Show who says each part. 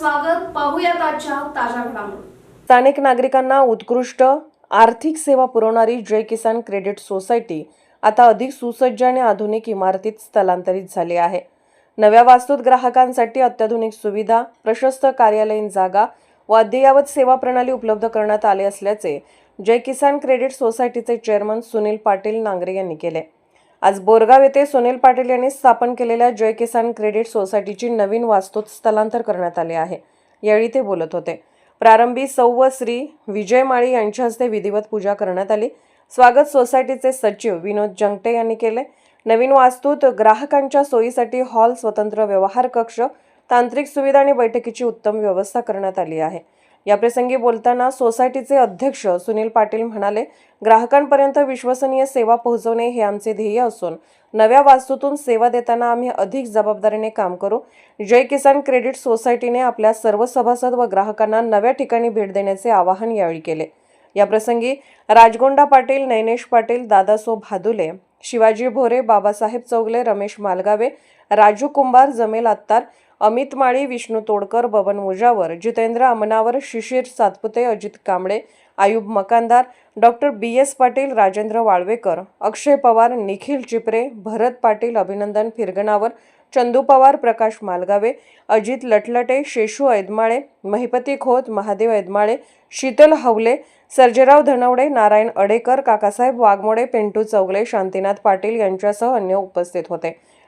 Speaker 1: स्वागत. पाहूयात आजच्या ताज्या घडामोडी.
Speaker 2: स्थानिक नागरिकांना उत्कृष्ट आर्थिक सेवा पुरवणारी जय किसान क्रेडिट सोसायटी आता अधिक सुसज्ज आणि आधुनिक इमारतीत स्थलांतरित झाली आहे. नव्या वास्तूत ग्राहकांसाठी अत्याधुनिक सुविधा प्रशस्त कार्यालयीन जागा व अद्ययावत सेवा प्रणाली उपलब्ध करण्यात आले असल्याचे जय किसान क्रेडिट सोसायटीचे चेअरमन सुनील पाटील नांगरे यांनी केले. आज बोरगाव येथे सुनील पाटील यांनी स्थापन केलेल्या जय किसान क्रेडिट सोसायटीची नवीन वास्तूत स्थलांतर करण्यात आले आहे. यावेळी ते बोलत होते. प्रारंभी सौव श्री विजय माळी यांच्या हस्ते विधिवत पूजा करण्यात आली. स्वागत सोसायटीचे सचिव विनोद जंगटे यांनी केले. नवीन वास्तूत ग्राहकांच्या सोयीसाठी हॉल स्वतंत्र व्यवहार कक्ष तांत्रिक सुविधा आणि बैठकीची उत्तम व्यवस्था करण्यात आली आहे. याप्रसंगी बोलताना सोसायटीचे अध्यक्ष सुनील पाटील म्हणाले ग्राहकांपर्यंत विश्वसनीय सेवा पोहोचवणे हे आमचे ध्येय असून नव्या वास्तूतून सेवा देताना आम्ही अधिक जबाबदारीने काम करू. जय किसान क्रेडिट सोसायटीने आपल्या सर्व सभासद व ग्राहकांना नव्या ठिकाणी भेट देण्याचे आवाहन यावेळी केले. याप्रसंगी राजगोंडा पाटील नैनेश पाटील दादासो भादुले शिवाजी भोरे Babasaheb Chougale Ramesh Malgave Raju Kumbhar Jamel Attar Amit Mali Vishnu Todkar Baban Mujawar Jitendra Amanawar Shishir Satpute Ajit Kamble Ayub Makandar doctor B S Patil Rajendra Walvekar Akshay Pawar Nikhil Chipre Bharat Patil Abhinandan Firganawar Chandu Pawar प्रकाश मालगावे अजित लटलटे शेषू ऐदमाळे महिपती खोत महादेव ऐदमाळे शीतल हवले सर्जेराव धनवडे नारायण अडेकर काकासाहेब वाघमोडे पिंटू चौगले शांतीनाथ पाटील यांच्यासह अन्य उपस्थित होते.